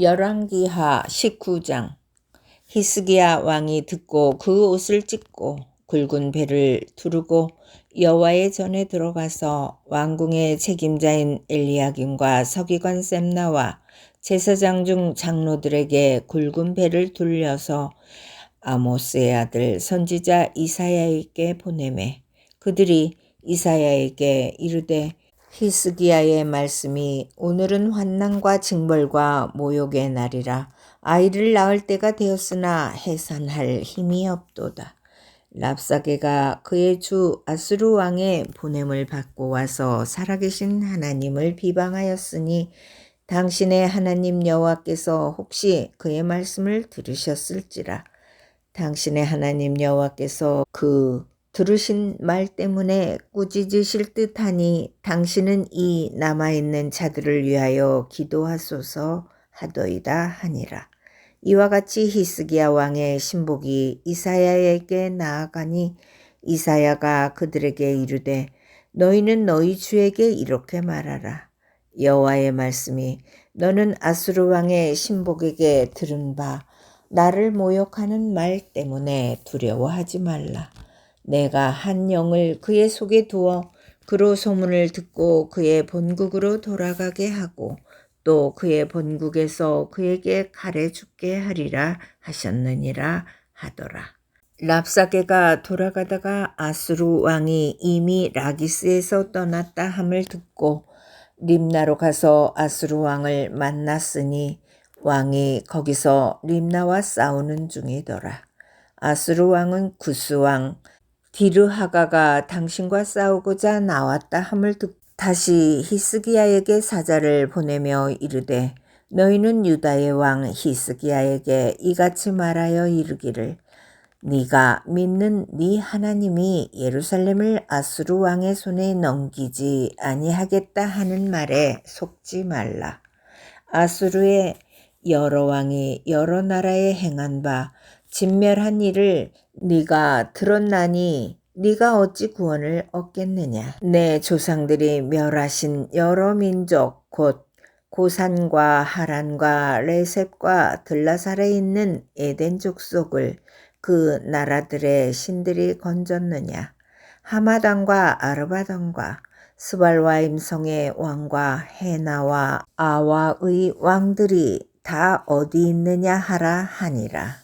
열왕기하 19장 히스기야 왕이 듣고 그 옷을 찢고 굵은 배를 두르고 여호와의 전에 들어가서 왕궁의 책임자인 엘리야김과 서기관 셈나와 제사장 중 장로들에게 굵은 배를 돌려서 아모스의 아들 선지자 이사야에게 보내매 그들이 이사야에게 이르되 히스기야의 말씀이 오늘은 환난과 징벌과 모욕의 날이라 아이를 낳을 때가 되었으나 해산할 힘이 없도다. 랍사게가 그의 주 아수르 왕의 보냄을 받고 와서 살아계신 하나님을 비방하였으니 당신의 하나님 여호와께서 혹시 그의 말씀을 들으셨을지라 당신의 하나님 여호와께서 그 들으신 말 때문에 꾸짖으실 듯하니 당신은 이 남아있는 자들을 위하여 기도하소서 하더이다 하니라. 이와 같이 히스기야 왕의 신복이 이사야에게 나아가니 이사야가 그들에게 이르되 너희는 너희 주에게 이렇게 말하라. 여호와의 말씀이 너는 아수르 왕의 신복에게 들은 바 나를 모욕하는 말 때문에 두려워하지 말라. 내가 한 영을 그의 속에 두어 그로 소문을 듣고 그의 본국으로 돌아가게 하고 또 그의 본국에서 그에게 가래 죽게 하리라 하셨느니라 하더라. 랍사게가 돌아가다가 아수르 왕이 이미 라기스에서 떠났다 함을 듣고 림나로 가서 아수르 왕을 만났으니 왕이 거기서 림나와 싸우는 중이더라. 아수르 왕은 구스 왕 디르하가가 당신과 싸우고자 나왔다 함을 듣 다시 히스기야에게 사자를 보내며 이르되 너희는 유다의 왕 히스기야에게 이같이 말하여 이르기를 네가 믿는 네 하나님이 예루살렘을 아수르 왕의 손에 넘기지 아니하겠다 하는 말에 속지 말라. 아수르의 여러 왕이 여러 나라에 행한 바 진멸한 일을 네가 들었나니 네가 어찌 구원을 얻겠느냐. 내 조상들이 멸하신 여러 민족 곧 고산과 하란과 레셉과 들라살에 있는 에덴 족속을 그 나라들의 신들이 건졌느냐. 하마단과 아르바단과 스발와임 성의 왕과 헤나와 아와의 왕들이 다 어디 있느냐 하라 하니라.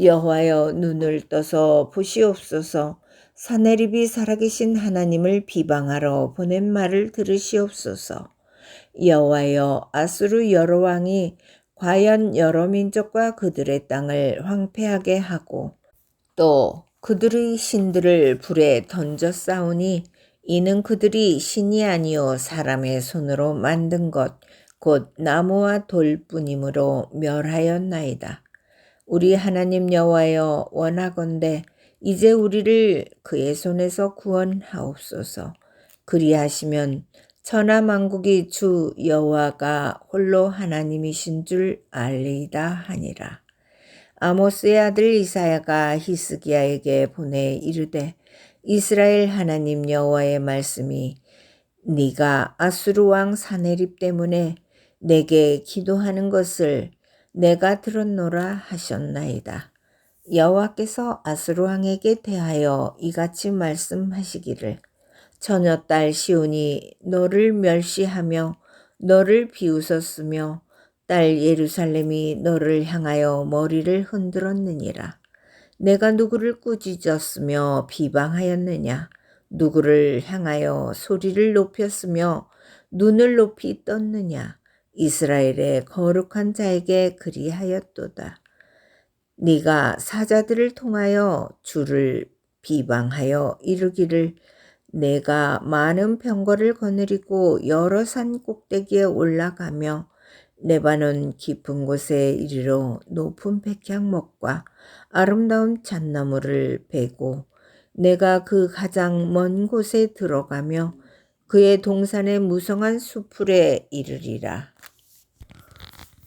여호와여 눈을 떠서 보시옵소서 사내립이 살아계신 하나님을 비방하러 보낸 말을 들으시옵소서 여호와여 아수르 여러 왕이 과연 여러 민족과 그들의 땅을 황폐하게 하고 또 그들의 신들을 불에 던져 싸우니 이는 그들이 신이 아니요 사람의 손으로 만든 것 곧 나무와 돌뿐이므로 멸하였나이다. 우리 하나님 여호와여 원하건대 이제 우리를 그의 손에서 구원하옵소서. 그리하시면 천하 만국이 주 여호와가 홀로 하나님이신 줄 알리이다 하니라. 아모스의 아들 이사야가 히스기야에게 보내 이르되 이스라엘 하나님 여호와의 말씀이 네가 아수르 왕 사네립 때문에 내게 기도하는 것을 내가 들었노라 하셨나이다. 여호와께서 아스루 왕에게 대하여 이같이 말씀하시기를 처녀 딸 시온이 너를 멸시하며 너를 비웃었으며 딸 예루살렘이 너를 향하여 머리를 흔들었느니라. 내가 누구를 꾸짖었으며 비방하였느냐? 누구를 향하여 소리를 높였으며 눈을 높이 떴느냐? 이스라엘의 거룩한 자에게 그리하였도다. 네가 사자들을 통하여 주를 비방하여 이르기를 내가 많은 병거를 거느리고 여러 산 꼭대기에 올라가며 레바논 깊은 곳에 이르러 높은 백향목과 아름다운 잣나무를 베고 내가 그 가장 먼 곳에 들어가며 그의 동산의 무성한 수풀에 이르리라.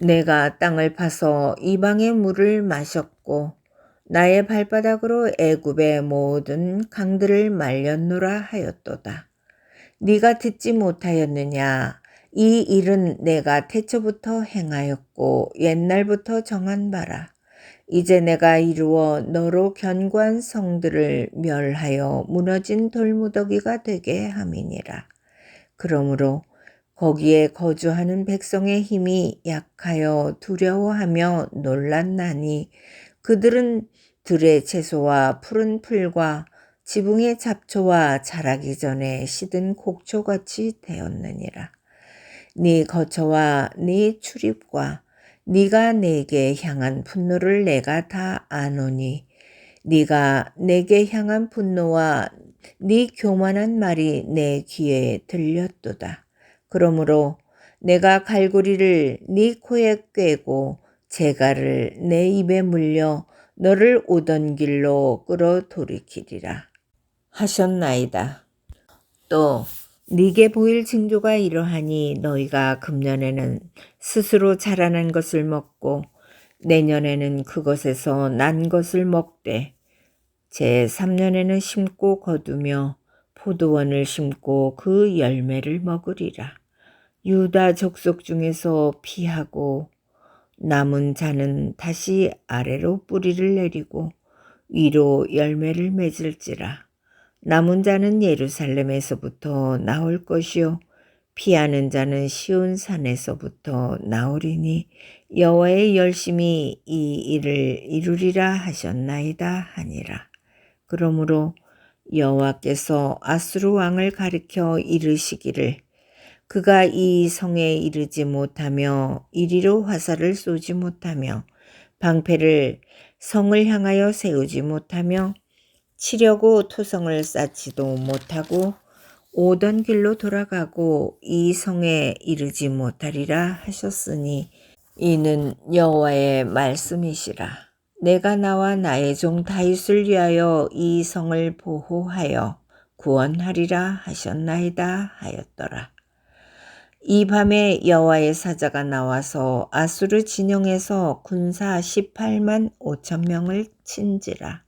내가 땅을 파서 이방의 물을 마셨고 나의 발바닥으로 애굽의 모든 강들을 말렸노라 하였도다. 네가 듣지 못하였느냐? 이 일은 내가 태초부터 행하였고 옛날부터 정한 바라. 이제 내가 이루어 너로 견고한 성들을 멸하여 무너진 돌무더기가 되게 함이니라. 그러므로 거기에 거주하는 백성의 힘이 약하여 두려워하며 놀랐나니 그들은 들의 채소와 푸른 풀과 지붕의 잡초와 자라기 전에 시든 곡초같이 되었느니라. 네 거처와 네 출입과 네가 내게 향한 분노를 내가 다 아노니 네가 내게 향한 분노와 네 교만한 말이 내 귀에 들렸도다. 그러므로 내가 갈고리를 네 코에 꿰고 재갈을 내 입에 물려 너를 오던 길로 끌어 돌이키리라 하셨나이다. 또 네게 보일 징조가 이러하니 너희가 금년에는 스스로 자라난 것을 먹고 내년에는 그것에서 난 것을 먹되 제 3년에는 심고 거두며 포도원을 심고 그 열매를 먹으리라. 유다 족속 중에서 피하고 남은 자는 다시 아래로 뿌리를 내리고 위로 열매를 맺을지라. 남은 자는 예루살렘에서부터 나올 것이요 피하는 자는 시온 산에서부터 나오리니 여호와의 열심히 이 일을 이루리라 하셨나이다 하니라. 그러므로 여호와께서 아수르 왕을 가리켜 이르시기를 그가 이 성에 이르지 못하며 이리로 화살을 쏘지 못하며 방패를 성을 향하여 세우지 못하며 치려고 토성을 쌓지도 못하고 오던 길로 돌아가고 이 성에 이르지 못하리라 하셨으니 이는 여호와의 말씀이시라. 내가 나와 나의 종 다윗을 위하여 이 성을 보호하여 구원하리라 하셨나이다 하였더라. 이 밤에 여호와의 사자가 나와서 아수르 진영에서 군사 18만 5천 명을 친지라.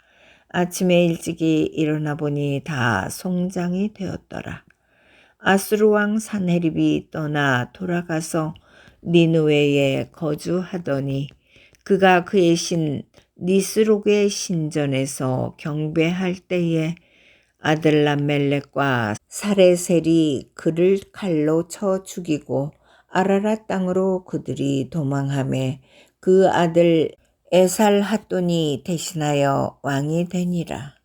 아침에 일찍이 일어나 보니 다 송장이 되었더라. 아수르 왕 산헤립이 떠나 돌아가서 니누웨에 거주하더니 그가 그의 신 니스록의 신전에서 경배할 때에 아들 람멜렉과 사레셀이 그를 칼로 쳐 죽이고 아라라 땅으로 그들이 도망함에 그 아들 에살 핫돈이 대신하여 왕이 되니라.